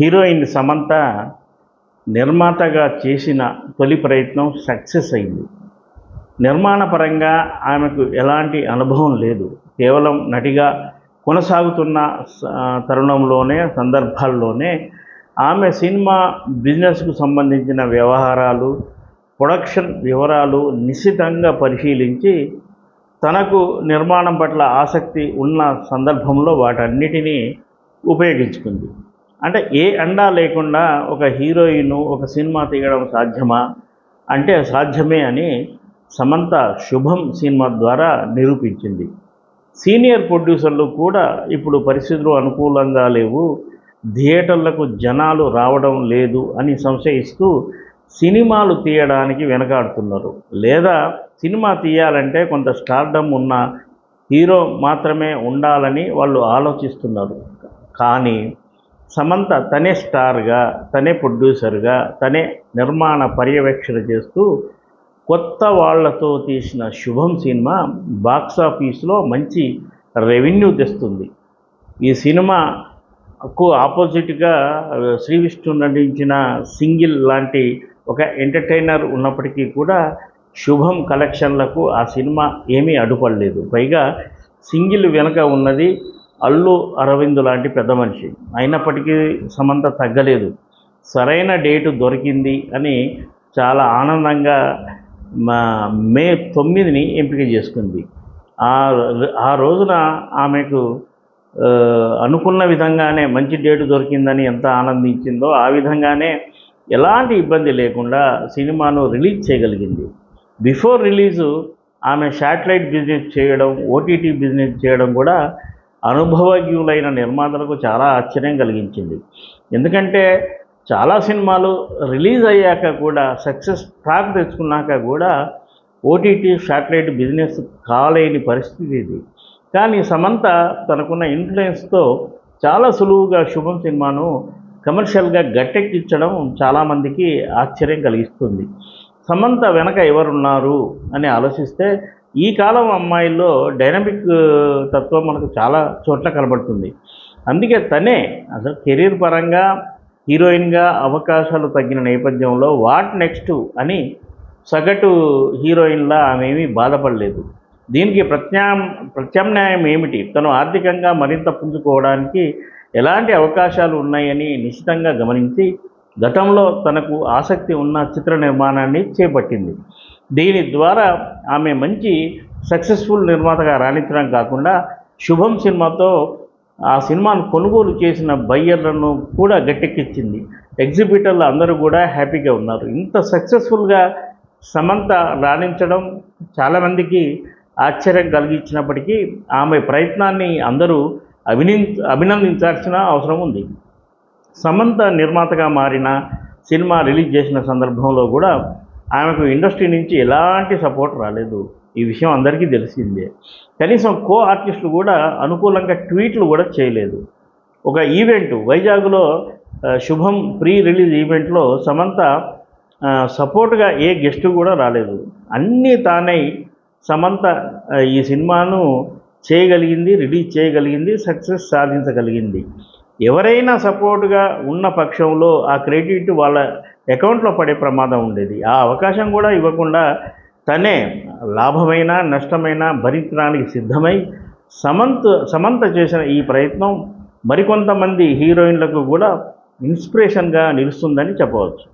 Heroine Samantha నిర్మాతగా చేసిన తొలి ప్రయత్నం సక్సెస్ అయింది. నిర్మాణ పరంగా ఆమెకు ఎలాంటి అనుభవం లేదు. కేవలం నటిగా కొనసాగుతున్న తరుణంలోనే సందర్భాల్లోనే ఆమె సినిమా బిజినెస్కు సంబంధించిన వ్యవహారాలు ప్రొడక్షన్ వివరాలు నిశ్చితంగా పరిశీలించి తనకు నిర్మాణం పట్ల ఆసక్తి ఉన్న సందర్భంలో వాటన్నిటినీ ఉపయోగించుకుంది. అంటే ఏ అండా లేకుండా ఒక హీరోయిన్ ఒక సినిమా తీయడం సాధ్యమా? అంటే సాధ్యమే అని సమంత శుభం సినిమా ద్వారా నిరూపించింది. సీనియర్ ప్రొడ్యూసర్లు కూడా ఇప్పుడు పరిస్థితులు అనుకూలంగా లేవు. థియేటర్లకు జనాలు రావడం లేదు అని సంశయిస్తూ సినిమాలు తీయడానికి వెనకాడుతున్నారు. లేదా సినిమా తీయాలంటే కొంత స్టార్డమ్ ఉన్న హీరో మాత్రమే ఉండాలని వాళ్ళు ఆలోచిస్తున్నారు. కానీ సమంత తనే స్టార్గా తనే ప్రొడ్యూసర్గా తనే నిర్మాణ పర్యవేక్షణ చేస్తూ కొత్త వాళ్ళతో తీసిన శుభం సినిమా బాక్స్ ఆఫీస్లో మంచి రెవెన్యూ తెస్తుంది. ఈ సినిమాకు ఆపోజిట్గా శ్రీ విష్ణు నటించిన సింగిల్ లాంటి ఒక ఎంటర్టైనర్ ఉన్నప్పటికీ కూడా శుభం కలెక్షన్లకు ఆ సినిమా ఏమీ అడ్డుపడలేదు. పైగా సింగిల్ వెనక ఉన్నది అల్లు అరవింద్ లాంటి పెద్ద మనిషి. అయినప్పటికీ సమంత తగ్గలేదు. సరైన డేటు దొరికింది అని చాలా ఆనందంగా మా మే తొమ్మిదిని ఎంపిక చేసుకుంది. ఆ ఆ రోజున ఆమెకు అనుకున్న విధంగానే మంచి డేటు దొరికిందని ఎంత ఆనందించిందో ఆ విధంగానే ఎలాంటి ఇబ్బంది లేకుండా సినిమాను రిలీజ్ చేయగలిగింది. బిఫోర్ రిలీజు ఆమె శాటిలైట్ బిజినెస్ చేయడం ఓటీటీ బిజినెస్ చేయడం కూడా అనుభవజ్ఞులైన నిర్మాతలకు చాలా ఆశ్చర్యం కలిగించింది. ఎందుకంటే చాలా సినిమాలు రిలీజ్ అయ్యాక కూడా సక్సెస్ ట్రాక్ తెచ్చుకున్నాక కూడా ఓటీటీ శాటిలైట్ బిజినెస్ కాలేని పరిస్థితి ఇది. కానీ సమంత తనకున్న ఇన్ఫ్లుయెన్స్తో చాలా సులువుగా శుభం సినిమాను కమర్షియల్గా గట్టెక్కించడం చాలామందికి ఆశ్చర్యం కలిగిస్తుంది. సమంత వెనక ఎవరున్నారు అని ఆలోచిస్తే ఈ కాలం అమ్మాయిల్లో డైనమిక్ తత్వం మనకు చాలా చోట్ల కనబడుతుంది. అందుకే తనే అసలు కెరీర్ పరంగా హీరోయిన్గా అవకాశాలు తగ్గిన నేపథ్యంలో వాట్ నెక్స్ట్ అని సగటు హీరోయిన్లా ఆమె బాధపడలేదు. దీనికి ప్రత్యామ్ ప్రత్యామ్నాయం ఏమిటి? తను ఆర్థికంగా మరింత పుంజుకోవడానికి ఎలాంటి అవకాశాలు ఉన్నాయని నిశ్చితంగా గమనించి గతంలో తనకు ఆసక్తి ఉన్న చిత్ర నిర్మాణాన్ని చేపట్టింది. దీని ద్వారా ఆమె మంచి సక్సెస్ఫుల్ నిర్మాతగా రాణించడం కాకుండా శుభం సినిమాతో ఆ సినిమాను కొనుగోలు చేసిన బయ్యర్లను కూడా గట్టెక్కించింది. ఎగ్జిబిటర్లు అందరూ కూడా హ్యాపీగా ఉన్నారు. ఇంత సక్సెస్ఫుల్గా సమంత రాణించడం చాలామందికి ఆశ్చర్యం కలిగించినప్పటికీ ఆమె ప్రయత్నాన్ని అందరూ అభిని అభినందించాల్సిన అవసరం ఉంది. సమంత నిర్మాతగా మారిన సినిమా రిలీజ్ చేసిన సందర్భంలో కూడా ఆమెకు ఇండస్ట్రీ నుంచి ఎలాంటి సపోర్ట్ రాలేదు. ఈ విషయం అందరికీ తెలిసిందే. కనీసం కో ఆర్టిస్టులు కూడా అనుకూలంగా ట్వీట్లు కూడా చేయలేదు. ఒక ఈవెంట్ వైజాగ్లో శుభం ప్రీ రిలీజ్ ఈవెంట్లో సమంత సపోర్ట్గా ఏ గెస్ట్ కూడా రాలేదు. అన్నీ తానై సమంత ఈ సినిమాను చేయగలిగింది రిలీజ్ చేయగలిగింది సక్సెస్ సాధించగలిగింది. ఎవరైనా సపోర్ట్గా ఉన్న పక్షంలో ఆ క్రెడిట్ వాళ్ళ అకౌంట్లో పడే ప్రమాదం ఉండేది. ఆ అవకాశం కూడా ఇవ్వకుండా తనే లాభమైన నష్టమైన భరించడానికి సిద్ధమై సమంత సమంత చేసిన ఈ ప్రయత్నం మరికొంతమంది హీరోయిన్లకు కూడా ఇన్స్పిరేషన్గా నిలుస్తుందని చెప్పవచ్చు.